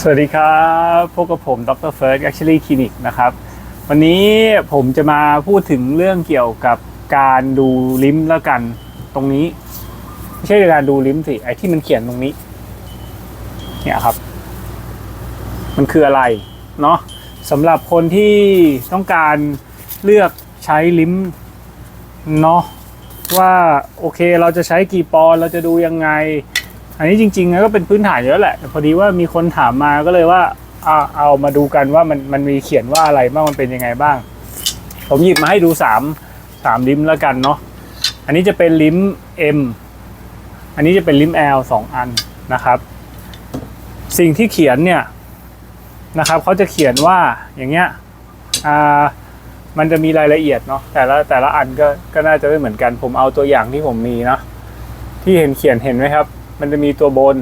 สวัสดีครับพบกับผมดรเฟิร์ส Actually Clinic นะครับ วันนี้ผมจะมาพูดถึงเรื่องเกี่ยวกับการดูลิ้มแล้วกันตรงนี้ ไม่ใช่การดูลิ้มสิไอ้ที่มันเขียนตรงนี้ เนี่ยครับ มันคืออะไร เนาะสำหรับคนที่ต้องการเลือกใช้ลิ้มเนาะว่าโอเคเราจะใช้กี่ปอนเราจะดูยังไง อันนี้จริงๆก็เป็นพื้นฐานเยอะแหละแต่พอดีว่ามีคนถามมาก็เลยว่าเอาเอามาดูกันว่ามันมันมีเขียนว่าอะไรบ้างมันเป็นยังไงบ้าง ผมหยิบมาให้ดูสามสามลิมแล้วกันเนาะอันนี้จะเป็นลิม M อันนี้จะเป็นลิม L สองอันนะครับ สิ่งที่เขียนเนี่ยนะครับเขาจะเขียนว่าอย่างเงี้ยอ่ามันจะมีรายละเอียดเนาะแต่ละแต่ละอันก็ก็น่าจะไม่เหมือนกัน ผมเอาตัวอย่างที่ผมมีเนาะที่เห็นเขียนเห็นไหมครับ มันจะมีตัวบน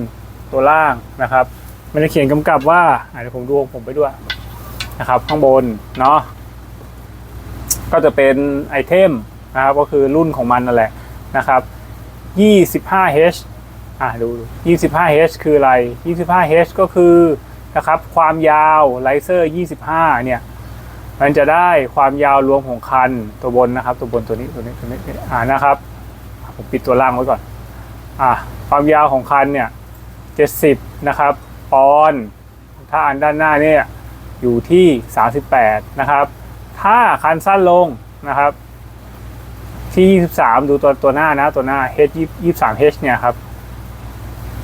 ตัวล่างนะครับ มันจะเขียนกำกับว่าอะเดี๋ยวผมดูผมไปด้วยนะครับ ข้างบนเนาะก็จะเป็นไอเทมนะครับ ก็คือรุ่นของมันนั่นแหละนะครับ 25H อะดูดู 25H คืออะไร 25H ก็คือนะครับความยาวไลเซอร์ 25 เนี่ย มันจะได้ความยาวรวมของคันตัวบนนะครับ ตัวบนตัวนี้ตัวนี้ตัวนี้อ่านะครับ ผมปิดตัวล่างไว้ก่อน อะความยาวของคันเนี่ย70นะครับปอนถ้าอันด้านหน้าเนี่ยอยู่ที่ 38 นะครับ ถ้าคันสั้นลงนะครับ ที่ 23 ดูตัวตัวหน้านะตัวหน้า H 23 H เนี่ยครับ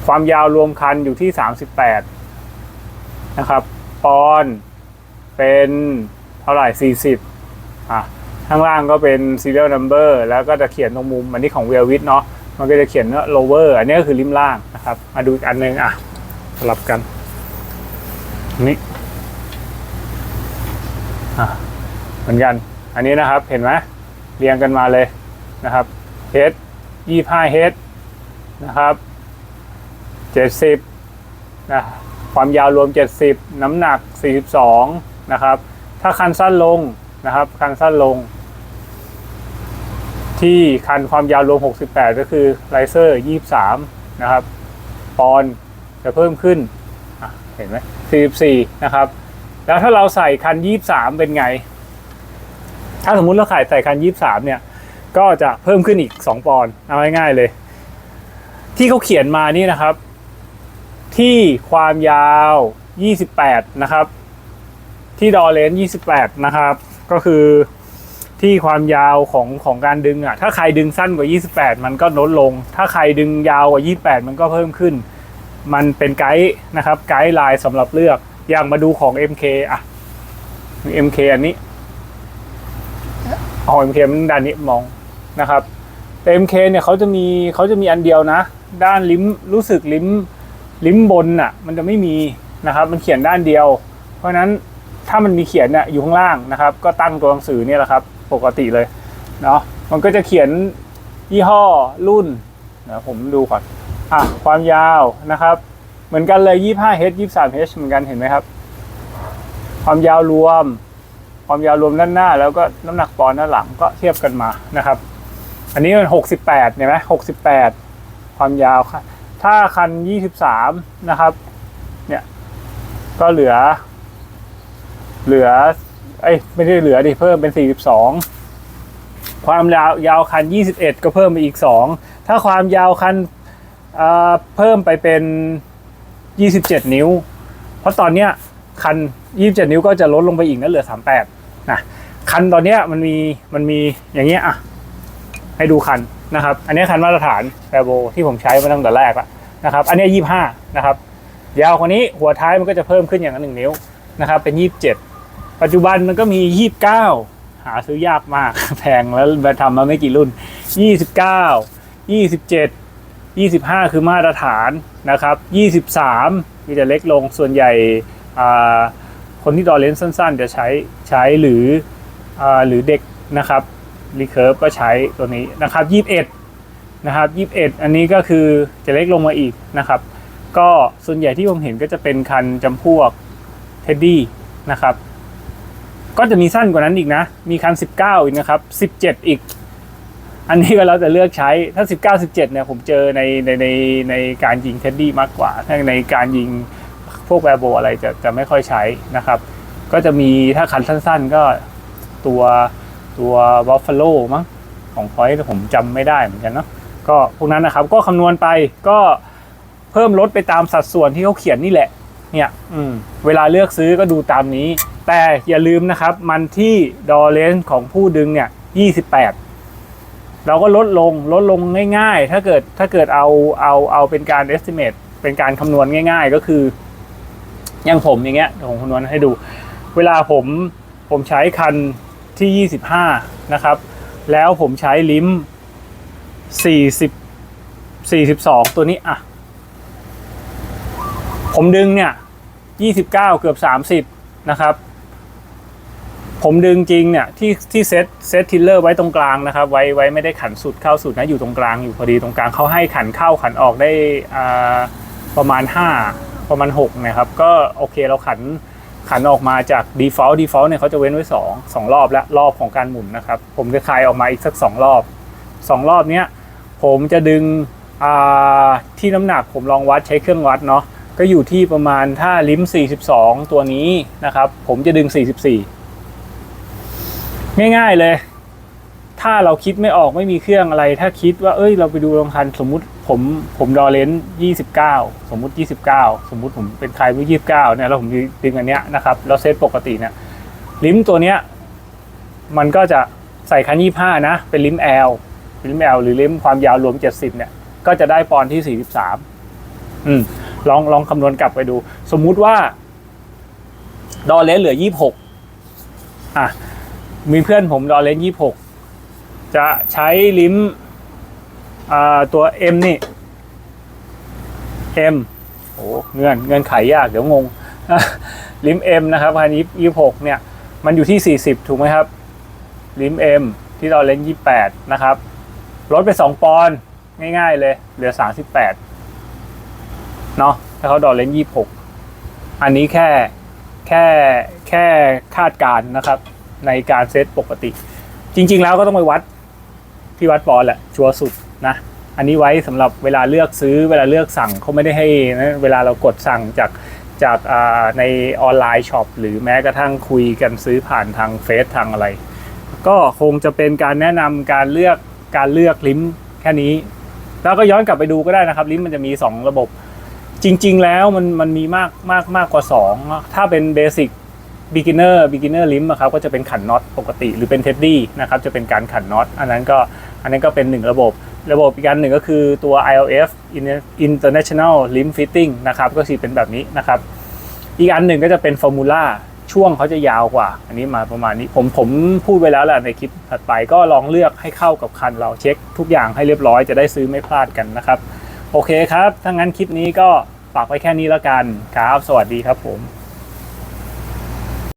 ความยาวรวมคันอยู่ที่ 38 นะครับ ปอนเป็นเท่าไหร่ 40 อะ ข้างล่างก็เป็น serial number แล้วก็จะเขียนตรงมุม อันนี้ของ w e l w i t เนาะ มันก็จะเขียนว่า lower อันนี้ก็คือริมล่างนะครับมาดูอีกอันหนึงอะสลับกันนี่อะเหมือนกัน อันนี้นะครับเห็นไหมเรียงกันมาเลยนะครับ h 25 h นะครับ70นะความยาวรวม 70 น้ำหนัก 42 นะครับ ถ้าคันสั้นลงนะครับ คันสั้นลง ที่คันความยาวรวม 68 ก็คือไลเซอร์ 23 นะครับ ปอนด์จะเพิ่มขึ้น เห็นไหม44 นะครับ แล้วถ้าเราใส่คัน 23 เป็นไง ถ้าสมมุติเราใส่ใส่คัน 23 เนี่ย ก็จะเพิ่มขึ้นอีก 2 ปอนด์เอาง่ายๆเลย ที่เขาเขียนมานี่นะครับ ที่ความยาว 28 นะครับ ที่ดอเลน28 นะครับ ก็คือ ที่ความยาวของของการดึงอะ ถ้าใครดึงสั้นกว่า 28 มันก็ลดลง ถ้าใครดึงยาวกว่า 28 มันก็เพิ่มขึ้น มันเป็นไกด์นะครับไกด์ไลน์สำหรับเลือก อย่างมาดูของ MK อะ MK อันนี้ของ MK มันด้านนี้มองนะครับแต่ MK เนี่ยเขาจะมีเขาจะมีอันเดียวนะ ด้านลิ้มรู้สึกลิ้มลิ้มบนอะ มันจะไม่มีนะครับ มันเขียนด้านเดียว เพราะฉะนั้นถ้ามันมีเขียนเนี่ยอยู่ข้างล่างนะครับ ก็ตั้งตัวหนังสือเนี่ยแหละครับ ปกติเลยเนาะมันก็จะเขียนยี่ห้อรุ่นนะผมดูก่อนอะความยาวนะครับ เหมือนกันเลย 25H 23H เหมือนกันเห็นไหมครับ ความยาวรวม ความยาวรวมด้านหน้า แล้วก็น้ำหนักปอนด์ด้านหลังก็เทียบกันมานะครับ อันนี้มัน68เห็นไหม68 ความยาวค่ะถ้าคัน 23 นะครับ เนี่ย ก็เหลือ เหลือ เอ้ยไม่ได้เหลือดิเพิ่มเป็น 42 ความยาวยาวคัน 21 ก็เพิ่มไปอีก 2 ถ้าความยาวคันเอ่อเพิ่มไปเป็น 27 นิ้ว เพราะตอนเนี้ยคัน 27 นิ้วก็จะลดลงไปอีกนะเหลือ 38นะคันตอนเนี้ยมันมีมันมีอย่างเงี้ยอะให้ดูคันนะครับ อันนี้คันมาตรฐานแบโบที่ผมใช้มาตั้งแต่แรกล้วนะครับ อันนี้25นะครับ ยาวกว่านี้หัวท้ายมันก็จะเพิ่มขึ้นอย่างละหนึ่งนิ้วนะครับ เป็น27 ปัจจุบันมันก็มี29หาซื้อยากมาก แพงแล้วมาทำมาไม่กี่รุ่น29 27 25คือมาตรฐานนะครับ23มีแต่เล็กลงส่วนใหญ่คนที่ดอเลนส์สั้นๆ จะใช้ใช้หรืออหรือเด็กนะครับรีเคิร์ฟก็ใช้ตัวนี้นะครับ21นะครับ21อันนี้ก็คือจะเล็กลงมาอีกนะครับ ก็ส่วนใหญ่ที่ผมเห็นก็จะเป็นคันจำพวกเท็ดดี้นะครับ ก็จะมีสั้นกว่านั้นอีกนะ มีคัน 19 อีกนะครับ 17 อีก อันนี้ก็แล้วแต่เลือกใช้ ถ้า 19 17 เนี่ยผมเจอในในในในการยิงเท็ดดี้มากกว่า ถ้าในการยิงพวกแวร์โบอะไรจะจะไม่ค่อยใช้นะครับ ก็จะมีถ้าคันสั้นๆ ก็ตัวตัว Buffalo มั้งของพอยต์ผมจำไม่ได้เหมือนกันเนาะ ก็พวกนั้นนะครับ ก็คำนวณไปก็เพิ่มลดไปตามสัดส่วนที่เขาเขียนนี่แหละ เนี่ย อืม เวลาเลือกซื้อก็ดูตามนี้ แต่อย่าลืมนะครับ มันที่ดอเลนส์ของผู้ดึงเนี่ย 28 เราก็ลดลงลดลงง่ายๆ ถ้าเกิดถ้าเกิดเอาเอาเอาเป็นการ estimate เป็นการคำนวณง่าย ๆ ก็คือ อย่างผมอย่างเงี้ยผมคำนวณให้ดู เวลาผมผมใช้คันที่ 25 นะครับ แล้วผมใช้ลิม40 42 ตัวนี้อะ ผมดึงเนี่ย 29 เกือบ 30 นะครับ ผมดึงจริงเนี่ยที่ที่เซตเซตทิลเลอร์ไว้ตรงกลางนะครับไว้ไว้ไม่ได้ขันสุดเข้าสุดนะอยู่ตรงกลางอยู่พอดีตรงกลางเขาให้ขันเข้าขันออกได้ประมาณ 5 ประมาณ6นะครับก็โอเคเราขันขันออกมาจาก default default เนี่ยเขาจะเว้นไว้ 2 2 รอบและรอบของการหมุนนะครับผมจะคลายออกมาอีกสัก 2 รอบ 2 รอบเนี้ยผมจะดึงที่น้ำหนักผมลองวัดใช้เครื่องวัดเนาะก็อยู่ที่ประมาณถ้าลิม42 ตัวนี้นะครับผมจะดึง 44 ง่าย ๆเลย ถ้าเราคิดไม่ออกไม่มีเครื่องอะไร ถ้าคิดว่าเอ้ย เราไปดูรางคันสมมุติผมผมดอเลนยี่สิบเก้าสมมุติยี่สิบเก้าสมมุติผมเป็นใครว่ายี่สิบเก้าเนี่ยแล้วผมดึงอันเนี้ยนะครับแล้วเซตปกติเนี่ยลิมตัวเนี้ยมันก็จะใส่คันยี่ห้านะ เป็นลิม L เป็นลิม L หรือลิมความยาวรวมเจ็ดสิบเนี่ย ก็จะได้ปอนที่สี่สิบสามอืมลองลองคำนวณกลับไปดู สมมุติว่า ดอเลนเหลือยี่หกอะ มีเพื่อนผมดอเลนยี่หกจะใช้ลิมตัว M นี่ M โอ้เงื่อนเงื่อนไขยากเดี๋ยวงง ลิม M นะครับพันยี่ยี่หกเนี่ย มันอยู่ที่สี่สิบถูกไหมครับ ลิม M ที่เราเล่นยี่แปดนะครับลดไปสองปอนด์ง่ายๆเลย เหลือสามสิบแปดเนาะถ้าเขาดอลเลนยี่หกอันนี้แค่แค่แค่คาดการนะครับ ในการเซตปกติ จริง ๆ แล้วก็ต้องไปวัดที่วัดปอนแหละชัวร์สุดนะอันนี้ไว้สำหรับเวลาเลือกซื้อเวลาเลือกสั่งเขาไม่ได้ให้นะเวลาเรากดสั่งจากจากในออนไลน์ช็อปหรือแม้กระทั่งคุยกันซื้อผ่านทางเฟซทางอะไร ก็คงจะเป็นการแนะนำการเลือกการเลือกลิ้มแค่นี้ แล้วก็ย้อนกลับไปดูก็ได้นะครับ ลิ้มมันจะมี 2 ระบบ จริง ๆ แล้วมันมันมีมากมากมากกว่า 2 ถ้าเป็นเบสิก beginner beginner ลิมอะครับก็จะเป็นขันน็อตปกติ หรือเป็นเท็ดดี้นะครับจะเป็นการขันน็อตอันนั้นก็อันนั้นก็เป็นหนึ่งระบบ ระบบอีกอันหนึ่งก็คือตัว ILF International Limb Fitting นะครับก็คือเป็นแบบนี้นะครับ อีกอันหนึ่งก็จะเป็นฟอร์มูล่าช่วงเขาจะยาวกว่า อันนี้มาประมาณนี้ผมผมพูดไปแล้วแหละในคลิปถัดไปก็ลองเลือกให้เข้ากับคันเราเช็คทุกอย่างให้เรียบร้อยจะได้ซื้อไม่พลาดกันนะครับ โอเคครับถ้างั้นคลิปนี้ก็ฝากไว้แค่นี้แล้วกันครับ สวัสดีครับผม